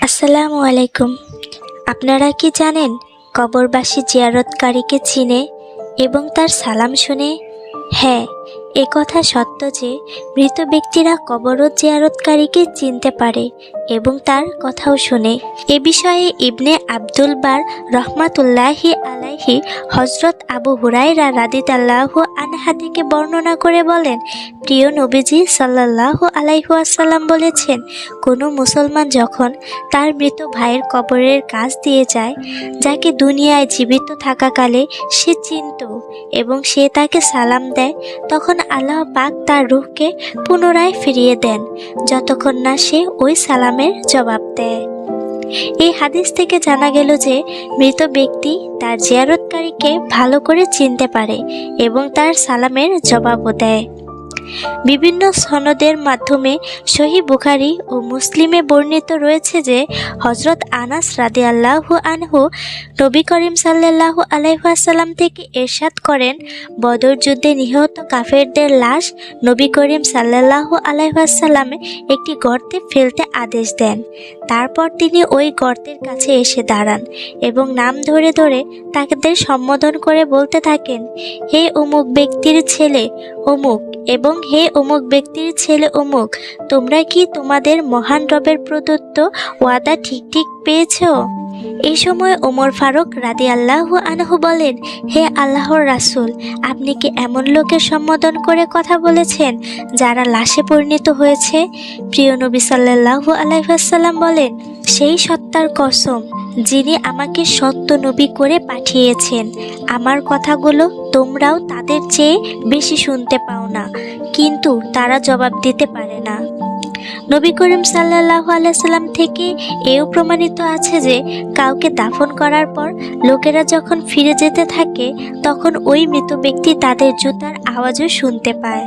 আসসালামু আলাইকুম। আপনারা কি জানেন কবরবাসী জিয়ারতকারীকে চিনে এবং তার সালাম শুনে? হ্যাঁ কথা সত্য যে, মৃত ব্যক্তিরা কবরত জিয়ারতকারীকে চিনতে পারে এবং তার কথাও শুনে। এ বিষয়ে ইবনে আব্দুল বার রহমাতুল্লাহি আলাইহি হজরত আবু হুরাইরা রাদিতাল্লাহু আনহা থেকে বর্ণনা করে বলেন, প্রিয় নবীজি সাল্লাল্লাহু আলাইহু আসাল্লাম বলেছেন, কোনো মুসলমান যখন তার মৃত ভাইয়ের কবরের কাজ দিয়ে যায়, যাকে দুনিয়ায় জীবিত থাকাকালে সে চিনত এবং সে তাকে সালাম দেয়, তখন আল্লাহ পাক তার রুহকে পুনরায় ফিরিয়ে দেন, যতক্ষণ না সে ওই সালামের জবাব দেয়। এই হাদিস থেকে জানা গেল যে, মৃত ব্যক্তি তার জিয়ারতকারীকে ভালো করে চিনতে পারে এবং তার সালামের জবাবও দেয়। বিভিন্ন সনদের মাধ্যমে সহি বুখারি ও মুসলিমে বর্ণিত রয়েছে যে হজরত আনাস রাদি আল্লাহু আনহু নবী করিম সাল্লাল্লাহু আলাইহাসাল্লাম থেকে এরশাদ করেন, বদর যুদ্ধে নিহত কাফেরদের লাশ নবী করিম সাল্লাল্লাহু আলাইহাসাল্লামে একটি গর্তে ফেলতে আদেশ দেন। তারপর তিনি ওই গর্তের কাছে এসে দাঁড়ান এবং নাম ধরে ধরে তাদের সম্বোধন করে বলতে থাকেন, হে অমুক ব্যক্তির ছেলে অমুক এবং হে অমুক ব্যক্তির ছেলে অমুক, তোমরা কি তোমাদের মহান রবের প্রদত্ত ওয়াদা ঠিক ঠিক পেয়েছ? এই সময় ওমর ফারুক রাদি আল্লাহু আনহু বলেন, হে আল্লাহর রাসূল, আপনি কি এমন লোকের সম্বোধন করে কথা বলেছেন যারা লাশে পরিণত হয়েছে? প্রিয় নবী সাল্লাল্লাহু আলাইসাল্লাম বলেন, সেই সত্তার কসম যিনি আমাকে সত্য নবী করে পাঠিয়েছেন। আমার কথাগুলো তোমরাও তাদের চেয়ে বেশি শুনতে পাও না, কিন্তু তারা জবাব দিতে পারে না। নবী করিম সাল্লাহ আলাইসাল্লাম থেকে এও প্রমাণিত আছে যে, কাউকে দাফন করার পর লোকেরা যখন ফিরে যেতে থাকে, তখন ওই মৃত ব্যক্তি তাদের জুতার আওয়াজও শুনতে পায়।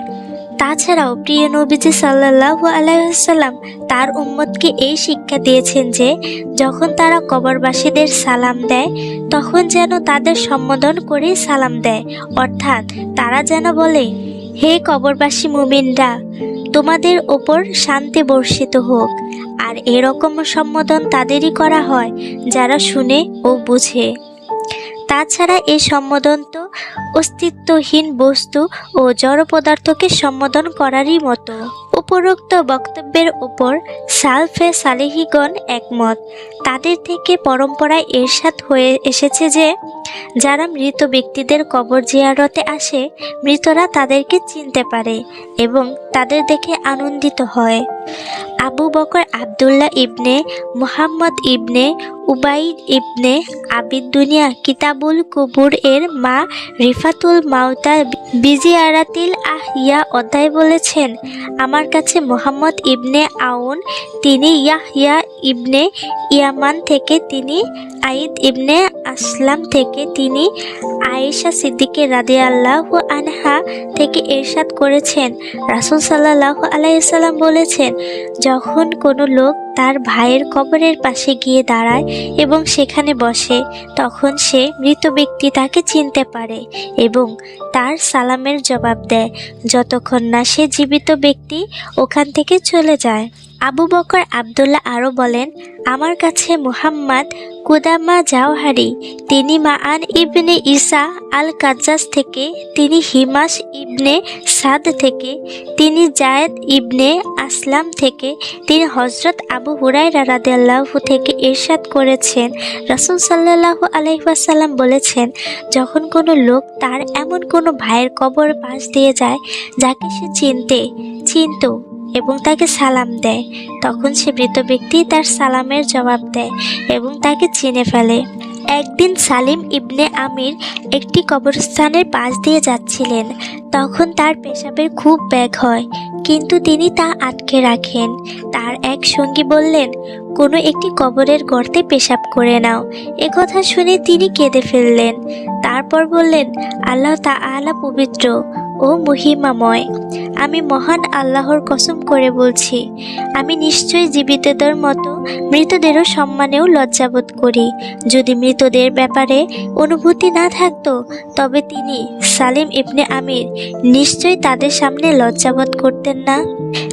তাছাড়াও প্রিয় নবীজি সাল্লাহ আলাইসাল্লাম তার উম্মতকে এই শিক্ষা দিয়েছেন যে, যখন তারা কবরবাসীদের সালাম দেয়, তখন যেন তাদের সম্বোধন করে সালাম দেয়। অর্থাৎ তারা যেন বলে, হে কবরবাসী মুমিনরা, তোমাদের ওপর শান্তি বর্ষিত হোক। আর এরকম সম্বোধন তাদেরই করা হয়, যারা শুনে ও বুঝে। তাছাড়া এই সম্বোধন তো অস্তিত্বহীন বস্তু ও জড় পদার্থকে সম্বোধন করারই মতো। উপরোক্ত বক্তব্যের উপর সালফে সালেহিগণ একমত। তাদের থেকে পরম্পরায় এরশাদ হয়ে এসেছে যে, যারা মৃত ব্যক্তিদের কবর জিয়ারতে আসে, মৃতরা তাদেরকে চিনতে পারে এবং তাদের দেখে আনন্দিত হয়। আবু বকর আবদুল্লাহ ইবনে মোহাম্মদ ইবনে উবাইদ ইবনে আবিদ দুনিয়া কিতাবুল কুবুর এর মা রিফাতুল মাউতা বিজিয়ারাতিল আহিয়া অধ্যায় বলেছেন, আমার কাছে মোহাম্মদ ইবনে আউন, তিনি ইয়াহিয়া ইবনে ইয়ামান থেকে তিনি, আইদ ইবনে আসলাম থেকে তিনি, আয়েশা সিদ্দিকের রাদি আল্লাহ আনহা থেকে এরশাদ করেছেন। রাসুল সাল্লাহ আলাইসাল্লাম বলেছেন, যখন কোনো লোক তার ভাইয়ের কবরের পাশে গিয়ে দাঁড়ায় এবং সেখানে বসে। তখন সে মৃত ব্যক্তি তাকে চিনতে পারে এবং তার সালামের জবাব দেয়। যতক্ষণ না সে জীবিত ব্যক্তি ওখান থেকে চলে যায়। আবু বকর আবদুল্লাহ আরও বলেন, আমার কাছে মুহাম্মদ কুদামা জাওহারি, তিনি মাআন ইবনে ইসা আল কাজ্জাস থেকে, তিনি হিমাস ইবনে সাদ থেকে, তিনি জায়েদ ইবনে আসলাম থেকে, তিনি হজরত আবু হুরাইরা রাদিয়াল্লাহু থেকে ইরশাদ করেছেন। রাসূল সাল্লাল্লাহু আলাইহি বলেছেন, যখন কোনো লোক তার এমন কোনো ভাইয়ের কবর পাশ দিয়ে যায়, যাকে সে চিনতে, চিনতো এবং তাকে সালাম দেয়। তখন সে মৃত ব্যক্তি তার সালামের জবাব দেয় এবং তাকে চিনে ফেলে। একদিন সালিম ইবনে আমির একটি কবরস্থানের পাশ দিয়ে যাচ্ছিলেন। তখন তার পেশাবের খুব ব্যাগ হয়, কিন্তু তিনি তা আটকে রাখেন। তার এক সঙ্গী বললেন, কোনো একটি কবরের গর্তে পেশাব করে নাও। কথা শুনে তিনি কেঁদে ফেললেন। তারপর বললেন, আল্লাহ তা আলা পবিত্র। ও মহিমাময়, আমি মহান আল্লাহর কসম করে বলছি, আমি নিশ্চয়ই জীবিতদের মতো মৃতদেরও সম্মানেও লজ্জাবোধ করি। যদি মৃতদের ব্যাপারে অনুভূতি না থাকতো, তবে তিনি সালিম ইবনে আমির নিশ্চয়ই তাদের সামনে লজ্জাবোধ করতেন না।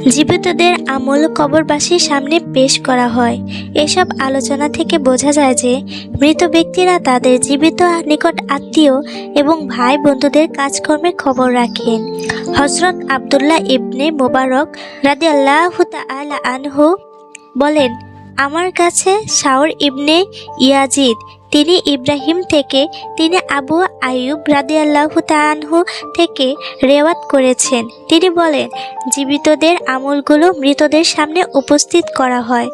জীবিতদের আমল কবরবাসীর সামনে পেশ করা হয়। এসব আলোচনা থেকে বোঝা যায় যে, মৃত ব্যক্তিরা তাদের জীবিত নিকট আত্মীয় এবং ভাই বন্ধুদের কাজকর্মের খবর রাখেন। হজরত আবদুল্লাহ ইবনে মোবারক রাদি আল্লাহ আনহু বলেন, আমার কাছে শাওর ইবনে ইয়াজিদ তিনি ইব্রাহিম থেকে, তিনি আবু আয়ুব রাদিয়াল্লাহু তাআনহু থেকে রেওয়াত করেছেন। তিনি বলেন, জীবিতদের আমলগুলো মৃতদের সামনে উপস্থিত করা হয়।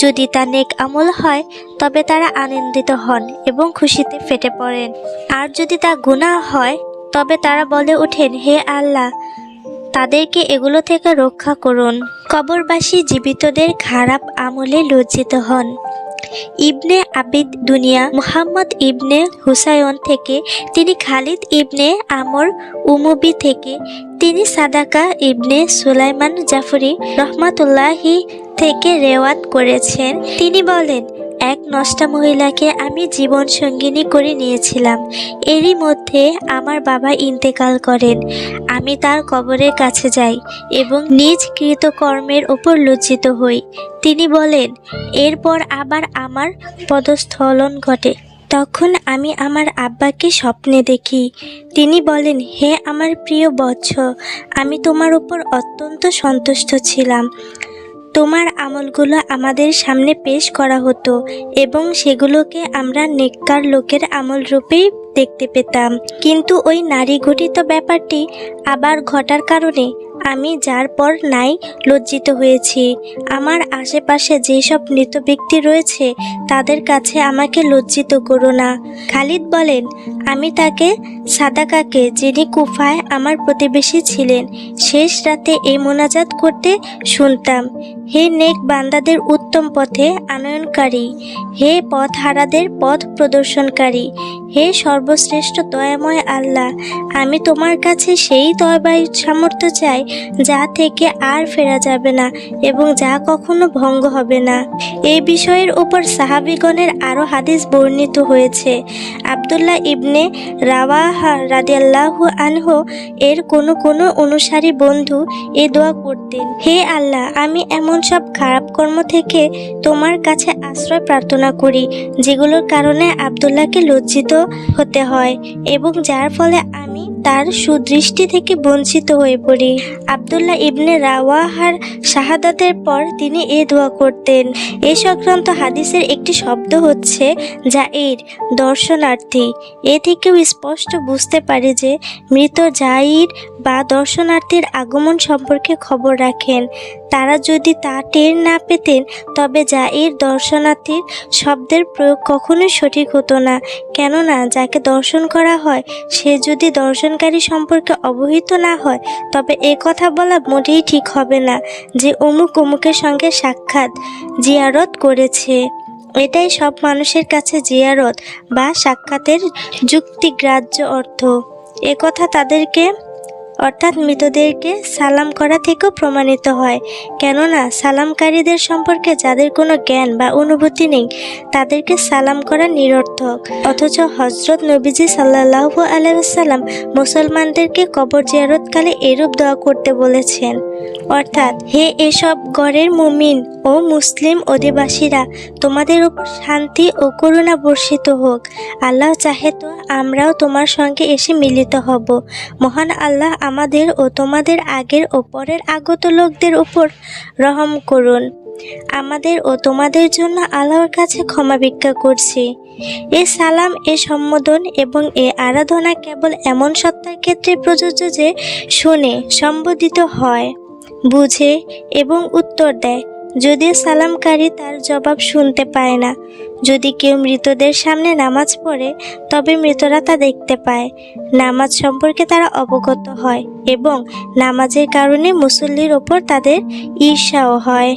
যদি তা নেক আমল হয়, তবে তারা আনন্দিত হন এবং খুশিতে ফেটে পড়েন। আর যদি তা গুনাহ হয়, তবে তারা বলে ওঠেন, হে আল্লাহ, তাদেরকে এগুলো থেকে রক্ষা করুন। কবরবাসী জীবিতদের খারাপ আমলে লজ্জিত হন। ইবনে আবিদ দুনিয়া মুহাম্মদ ইবনে হুসায়ন থেকে, তিনি খালিদ ইবনে আমর উমবি থেকে, তিনি সাদাকা ইবনে সুলাইমান জাফরি রহমাতুল্লাহি থেকে রেওয়াত করেছেন। তিনি বলেন এক নষ্টা মহিলাকে আমি জীবন সঙ্গিনী করে নিয়েছিলাম। এরই মধ্যে আমার বাবা ইন্তেকাল করেন। আমি তার কবরের কাছে যাই এবং নিজ কৃতকর্মের ওপর লজ্জিত হই। তিনি বলেন, এরপর আবার আমার পদস্থলন ঘটে। তখন আমি আমার আব্বাকে স্বপ্নে দেখি। তিনি বলেন, হে আমার প্রিয় বৎস, আমি তোমার উপর অত্যন্ত সন্তুষ্ট ছিলাম। তোমার আমলগুলো আমাদের সামনে পেশ করা হতো এবং সেগুলোকে আমরা নেককার লোকের আমল রূপেই দেখতে পেতাম। কিন্তু ওই নারী ঘটিত ব্যাপারটি আবার ঘটার কারণে আমি যার পর নাই লজ্জিত হয়েছি। আমার আশেপাশে যেসব মৃত ব্যক্তি রয়েছে, তাদের কাছে আমাকে লজ্জিত করো না। খালিদ বলেন, আমি তাকে সাদাকাকে, যিনি কুফায় আমার প্রতিবেশী ছিলেন, শেষ রাতে এই মোনাজাত করতে শুনতাম। হে নেক বান্দাদের উত্তম পথে আনয়নকারী, হে পথহারাদের পথ প্রদর্শনকারী, হে সর্বশ্রেষ্ঠ দয়াময় আল্লাহ, আমি তোমার কাছে সেই দয়বাই সামর্থ্য চাই যা থেকে আর ফেরা যাবে না এবং যা কখনো ভঙ্গ হবে না। এই বিষয়ের উপর সাহাবিগণের আরও হাদিস বর্ণিত হয়েছে। আবদুল্লাহ ইবনে রাওয়াহা রাদিয়াল্লাহু আনহু এর কোনো কোনো অনুসারী বন্ধু এ দোয়া করতেন, হে আল্লাহ, আমি এমন সব খারাপ কর্ম থেকে তোমার কাছে আশ্রয় প্রার্থনা করি, যেগুলোর কারণে আবদুল্লাহকে লজ্জিত হতে হয় এবং যার ফলে আমি তার সুদৃষ্টি থেকে বঞ্চিত হয়ে পড়ি। আবদুল্লাহ ইবনে রাওয়াহার শাহাদাতের পর তিনি এ দোয়া করতেন। এ সংক্রান্ত হাদিসের একটি শব্দ হচ্ছে যা এর দর্শনার্থী। এ থেকেও স্পষ্ট বুঝতে পারে যে মৃত জাইর বা দর্শনার্থীর আগমন সম্পর্কে খবর রাখেন। তারা যদি তা টের না পেতেন, তবে জাইর দর্শনার্থীর শব্দের প্রয়োগ কখনোই সঠিক হতো না। কেননা, যাকে দর্শন করা হয়, সে যদি দর্শনকারী সম্পর্কে অবহিত না হয়, তবে এ কথা বলা মোটেই ঠিক হবে না যে অমুক অমুকের সঙ্গে সাক্ষাৎ, জিয়ারত করেছে। এটাই সব মানুষের কাছে জিয়ারত বা সাক্ষাতের যুক্তিগ্রাহ্য অর্থ। এ কথা তাদেরকে অর্থাৎ মৃতদেরকে সালাম করা থেকেও প্রমাণিত হয়। কেননা, সালামকারীদের সম্পর্কে যাদের কোনো জ্ঞান বা অনুভূতি নেই, তাদেরকে সালাম করা নিরর্থক। অথচ হজরত নবীজি সাল্লাহ আলাইসাল্লাম মুসলমানদেরকে কবর জিয়ারতকালে এরূপ দোয়া করতে বলেছেন। অর্থাৎ হে এসব গড়ের মুমিন ও মুসলিম অধিবাসীরা, তোমাদের উপর শান্তি ও করুণা বর্ষিত হোক। আল্লাহ চাহে তো আমরাও তোমার সঙ্গে এসে মিলিত হব। মহান আল্লাহ আমাদের ও তোমাদের আগের ও পরের আগত লোকদের উপর রহম করুন। আমাদের ও তোমাদের জন্য আল্লাহর কাছে ক্ষমা ভিক্ষা করছি। এ সালাম, এ সম্বোধন এবং এ আরাধনা কেবল এমন সত্তার ক্ষেত্রে প্রযোজ্য যে শোনে সম্বোধিত হয়। বুঝে এবং উত্তর দেয়, যদিও সালামকারী তার জবাব শুনতে পায় না। যদি কেউ মৃতদের সামনে নামাজ পড়ে, তবে মৃতরা তা দেখতে পায়। নামাজ সম্পর্কে তারা অবগত হয় এবং নামাজের কারণে মুসল্লির ওপর তাদের ঈর্ষাও হয়।